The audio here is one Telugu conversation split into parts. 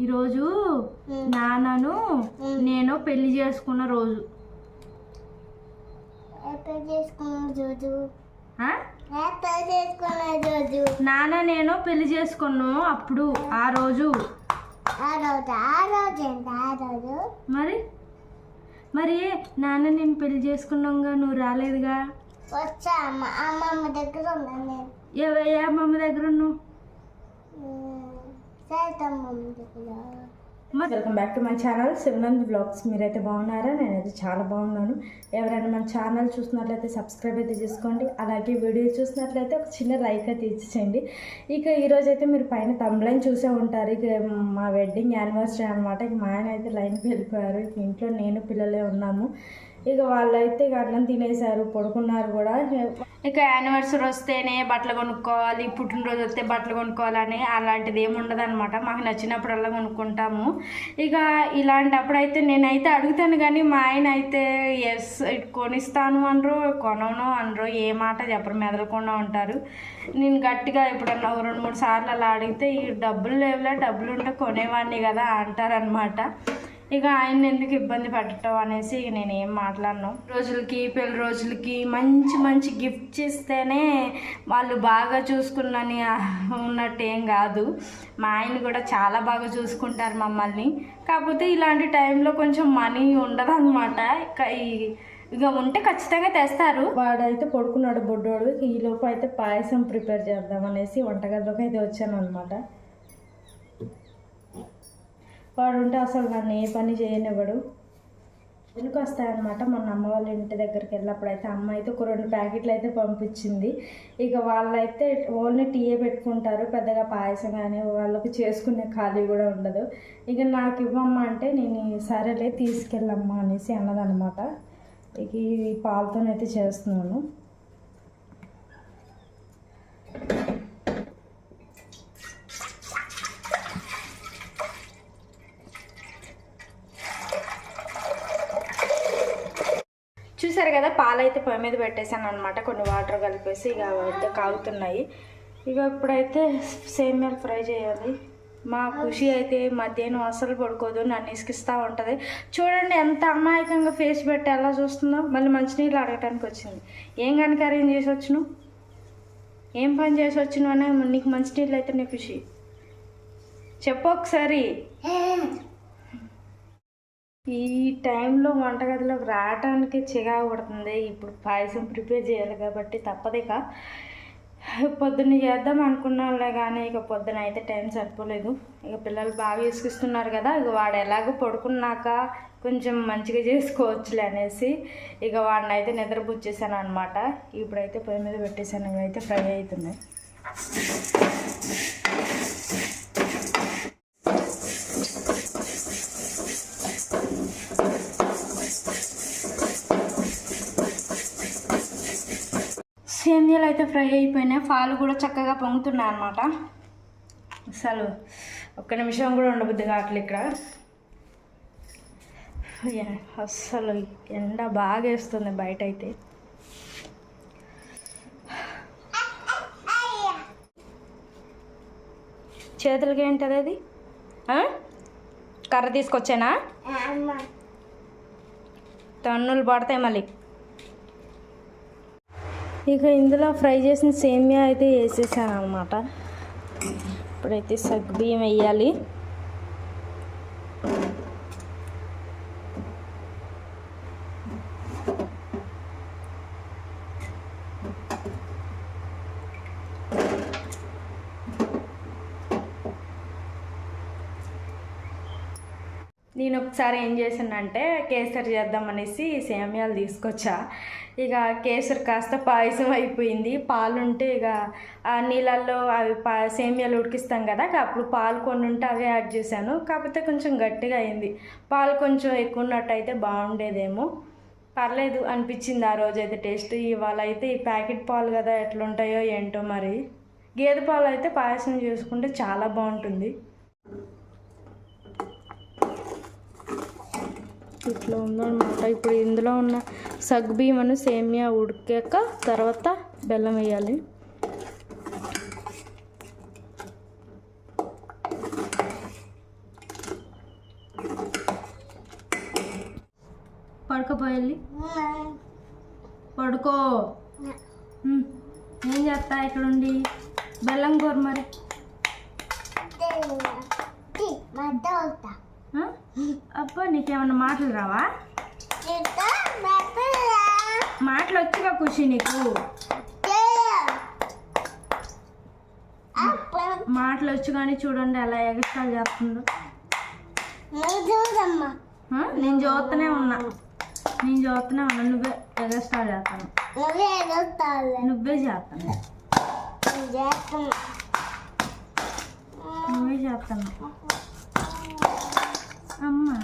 ఈరోజు నాన్నను నేను పెళ్ళి చేసుకున్న రోజు. నాన్న నేను పెళ్ళి చేసుకున్నాము అప్పుడు ఆ రోజు. మరి? మరి నాన్న నేను పెళ్ళి చేసుకున్నాగా నువ్వు రాలేదుగా? వచ్చా అమ్మ అమ్మమ్మ దగ్గర ఉన్నాను నేను. ఏ అమ్మమ్మ దగ్గర ఉన్నావు? Welcome back to my channel Shivanand blogs మీరైతే బాగున్నారా? నేనైతే చాలా బాగున్నాను. ఎవరైనా మన ఛానల్ చూసినట్లయితే సబ్స్క్రైబ్ అయితే చేసుకోండి. అలాగే వీడియో చూసినట్లయితే ఒక చిన్న లైక్ అయితే ఇచ్చేయండి. ఇక ఈరోజు అయితే మీరు పైన తమ్లైన్ చూసే ఉంటారు. ఇక మా వెడ్డింగ్ యానివర్సరీ అనమాట ఇక మా ఆయన అయితే లైన్కి వెళ్ళిపోయారు. ఇక ఇంట్లో నేను పిల్లలే ఉన్నాము. ఇక వాళ్ళైతే ఇక అన్నం తినేశారు పడుకున్నారు కూడా. ఇక యానివర్సరీ వస్తేనే బట్టలు కొనుక్కోవాలి పుట్టినరోజు వస్తే బట్టలు కొనుక్కోవాలని అలాంటిది ఏమి ఉండదు అనమాట మాకు నచ్చినప్పుడల్లా కొనుక్కుంటాము. ఇక ఇలాంటప్పుడు అయితే నేనైతే అడుగుతాను కానీ మా ఆయన అయితే ఎస్ కొనిస్తాను అనరు కొనను అనరు ఏ మాట చెప్పరు మెదలకుండా ఉంటారు. నేను గట్టిగా ఎప్పుడన్నా రెండు మూడు సార్లు అలా అడిగితే ఈ డబ్బులు లేవులే డబ్బులు ఉంటే కొనేవాడిని కదా అంటారనమాట ఇక ఆయన ఎందుకు ఇబ్బంది పెట్టడం అనేసి ఇక నేను ఏం మాట్లాడను. రోజులకి పెళ్ళి రోజులకి మంచి మంచి గిఫ్ట్స్ ఇస్తేనే వాళ్ళు బాగా చూసుకున్నని ఉన్నట్టు ఏం కాదు. మా ఆయన కూడా చాలా బాగా చూసుకుంటారు మమ్మల్ని. కాకపోతే ఇలాంటి టైంలో కొంచెం మనీ ఉండదు అనమాట ఇక ఈ ఇక ఉంటే ఖచ్చితంగా తెస్తారు. వాడైతే పడుకున్నాడు బొడ్డోడు. ఈ లోపు అయితే పాయసం ప్రిపేర్ చేద్దాం అనేసి వంటగదిలోకి అయితే వచ్చాను అనమాట వాడు ఉంటే అసలు నన్ను ఏ పని చేయనివ్వడు. ఎందుకు వస్తాయన్నమాట మొన్న అమ్మ వాళ్ళ ఇంటి దగ్గరికి వెళ్ళినప్పుడు అయితే అమ్మ అయితే ఒక రెండు ప్యాకెట్లు అయితే పంపించింది. ఇక వాళ్ళైతే ఓన్లీ టీయే పెట్టుకుంటారు పెద్దగా పాయసం కానీ వాళ్ళకి చేసుకునే ఖాళీ కూడా ఉండదు. ఇక నాకు ఇవ్వమ్మా అంటే నేను సరేలే తీసుకెళ్ళమ్మా అనేసి అన్నదన్నమాట. ఇక ఈ పాలతోనైతే చేస్తున్నాను చూసారు కదా పాలు అయితే పొయ్యి మీద పెట్టేశాను అనమాట కొన్ని వాటర్ కలిపేసి ఇక అయితే కాగుతున్నాయి. ఇక ఇప్పుడైతే సేమియాలు ఫ్రై చేయాలి. మా ఖుషి అయితే మధ్యాహ్నం అసలు పడుకోదు నన్ను ఇసుకిస్తూ ఉంటుంది. చూడండి ఎంత అమాయకంగా ఫేస్ పెట్టి ఎలా చూస్తుందో. మళ్ళీ మంచినీళ్ళు అడగటానికి వచ్చింది. ఏం కనుక అరేంజ్ చేసి వచ్చును ఏం పని చేసి వచ్చును అనే నీకు మంచినీళ్ళు అయితే నీ ఖుషి. చెప్పు ఒకసారి. ఈ టైంలో వంటగదిలోకి రావడానికి చిగా పడుతుంది. ఇప్పుడు పాయసం ప్రిపేర్ చేయాలి కాబట్టి తప్పదిక పొద్దున్న చేద్దాం అనుకున్నాంలే కానీ ఇక పొద్దున అయితే టైం సరిపోలేదు. ఇక పిల్లలు బాగా విసిగిస్తున్నారు కదా ఇక వాడు ఎలాగో పడుకున్నాక కొంచెం మంచిగా చేసుకోవచ్చులే అనేసి ఇక వాడిని అయితే నిద్రపుచ్చేసాను అనమాట ఇప్పుడైతే పొయ్యి మీద పెట్టేసాను ఇవి అయితే ఫ్రై అవుతున్నాయి. అయితే ఫ్రై అయిపోయినాయి పాలు కూడా చక్కగా పొంగుతున్నాయి అనమాట అసలు ఒక్క నిమిషం కూడా ఉండబుద్ది కావట్లేదు ఇక్కడ. అస్సలు ఎండ బాగా వేస్తుంది బయట అయితే. చేతులకి ఏంటది అది? కర్ర తీసుకొచ్చానా? అమ్మ. తన్నులు పడతాయి మళ్ళీ. ఇక ఇందులో ఫ్రై చేసిన సేమియా అయితే వేసేసాను అనమాట ఇప్పుడైతే సగ్గు బియ్యం వేయాలి. నేను ఒకసారి ఏం చేశానంటే కేసరి చేద్దామనేసి సేమ్యాలు తీసుకొచ్చా. ఇక కేసరి కాస్త పాయసం అయిపోయింది. పాలు ఉంటే ఇక ఆ నీళ్ళల్లో అవి పా సేమ్యాలు ఉడికిస్తాం కదా అప్పుడు పాలు కొన్ని ఉంటే అవే యాడ్ చేశాను. కాకపోతే కొంచెం గట్టిగా అయింది. పాలు కొంచెం ఎక్కువ ఉన్నట్టు అయితే బాగుండేదేమో. పర్లేదు అనిపించింది ఆ రోజైతే టేస్ట్. ఇవాళ అయితే ఈ ప్యాకెట్ పాలు కదా ఎట్లుంటాయో ఏంటో మరి. గేదె పాలు అయితే పాయసం చేసుకుంటే చాలా బాగుంటుంది. ఇట్లా ఉందన్నమాట ఇప్పుడు ఇందులో ఉన్న సగ్బీమను సేమియా ఉడికాక తర్వాత బెల్లం వేయాలి పడుకోపోయాలి పడుకో ఏం చేస్తా ఇక్కడ ఉండి బెల్లం కూర మరి అబ్బా నీకేమన్నా మాటలు రావా? మాటలు వచ్చిగా ఖుషి నీకు. మాటలు వచ్చి కానీ చూడండి ఎలా ఎగస్ట్రాలు ఆ? నేను చూస్తూనే ఉన్నా. నేను చూస్తూనే ఉన్నా. నువ్వే ఎగస్ట్రాలు చేస్తాను నువ్వే చేస్తాను నువ్వే చేస్తాను అమ్మా.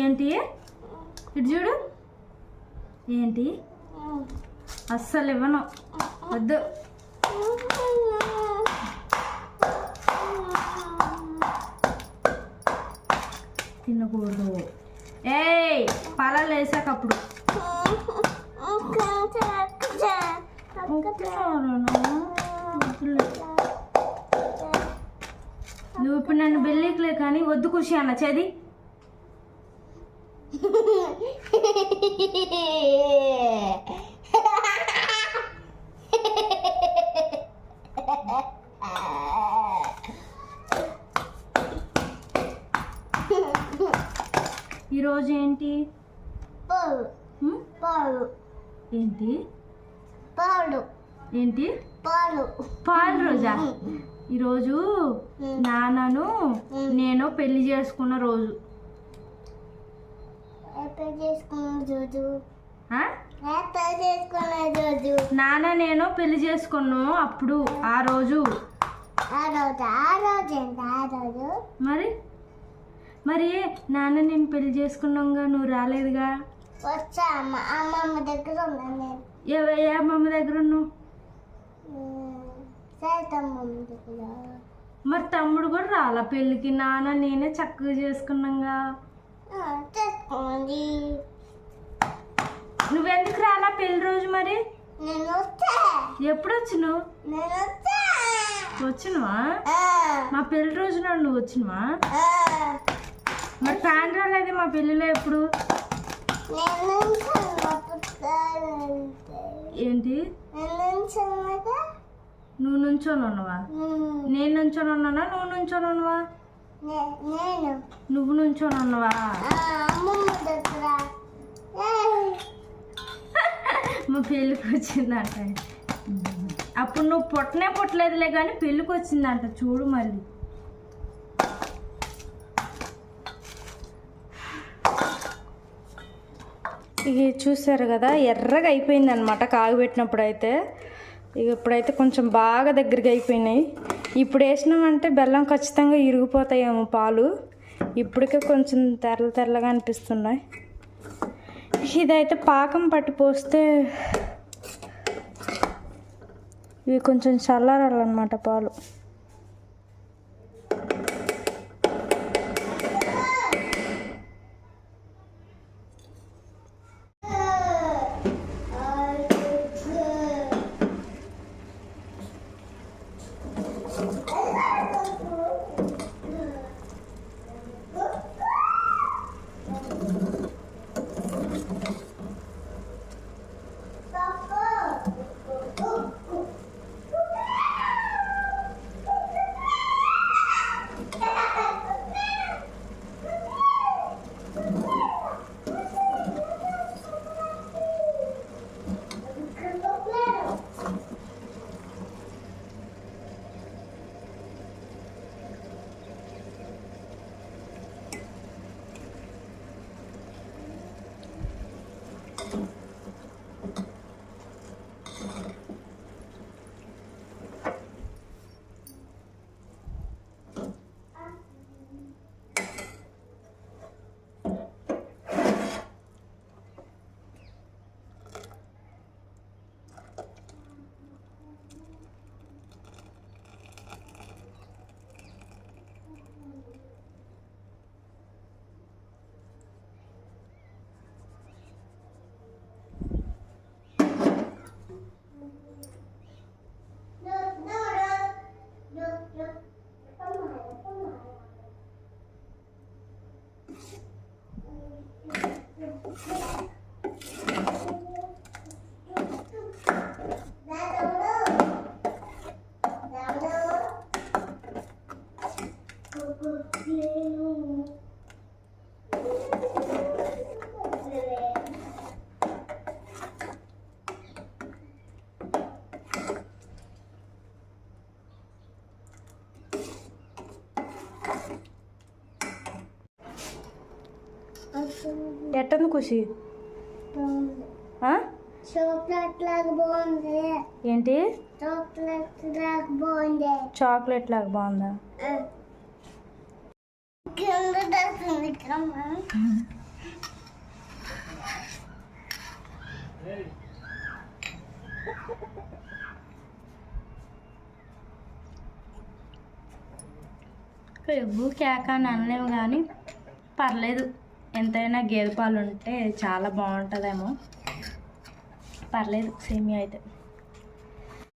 ఏంటి? ఇటు చూడు. ఏంటి? అస్సలు ఇవ్వను. వద్దు. తినకూడదు. ఏయ్ పాలలు వేసాక అప్పుడు. నువ్వు ఇప్పుడు నన్ను బెల్లికలే కానీ వద్దు ఖుషి అన్న చది. ఈరోజు ఏంటి? పాలు ఏంటి? పాలు ఏంటి? పాలు పాలు రోజా? ఈరోజు నాన్నను నేను పెళ్ళి చేసుకున్న రోజు. ఎప్పుడు చేసుకున్న రోజు? ఆ? ఎప్పుడు చేసుకున్న రోజు? నాన్న నేను పెళ్ళి చేసుకున్నాము అప్పుడు ఆ రోజు. మరి? మరి నాన్న నేను పెళ్ళి చేసుకున్నాగా? నువ్వు రాలేదుగా? వచ్చా అమ్మ. అమ్మమ్మ దగ్గర ఏ అమ్మమ్మ దగ్గర ఉన్నావు? మరి తమ్ముడు కూడా రాలా? పెళ్ళికి నాన్న నేనే చక్కగా చేసుకున్నాగా. నువ్వెందుకు రాలా పెళ్ళి రోజు మరి? ఎప్పుడు వచ్చినావు? వచ్చినవా మా పెళ్ళి రోజు నాడు నువ్వు వచ్చినవా. మరి ఫ్యాన్ రాలేదు మా పెళ్ళిలో ఎప్పుడు? ఏంటి? నువ్వు నుంచొని ఉన్నావా? నేను నుంచొని ఉన్నానా? నువ్వు నుంచొని ఉన్నావా? నువ్వు నుంచొని ఉన్నావా? మా పెళ్ళికి వచ్చిందంట. అప్పుడు నువ్వు పుట్టనే పుట్టలేదులే కానీ పెళ్ళికి వచ్చిందంట. చూడు మళ్ళీ. ఇవి చూసారు కదా ఎర్రగా అయిపోయింది అనమాట కాగబెట్టినప్పుడు అయితే ఇక ఇప్పుడైతే కొంచెం బాగా దగ్గరగా అయిపోయినాయి. ఇప్పుడు వేసినామంటే బెల్లం ఖచ్చితంగా ఇరిగిపోతాయేమో పాలు. ఇప్పటికే కొంచెం తెరల తెరలుగా అనిపిస్తున్నాయి. ఇదైతే పాకం పట్టి పోస్తే ఇవి కొంచెం చల్లారాలన్నమాట పాలు. Oh! ఎట్టుంది ఖుషి? చాక్లెట్ లాగా బాగుంది ఏంటి? చాక్లెట్ లాగా బాగుంది? చాక్లెట్ లాగా బాగుందా ఎవ్వు కేక అని అనలేము కానీ పర్లేదు. ఎంతైనా గేదె పాలు ఉంటే చాలా బాగుంటుందేమో. పర్లేదు సేమియా అయితే.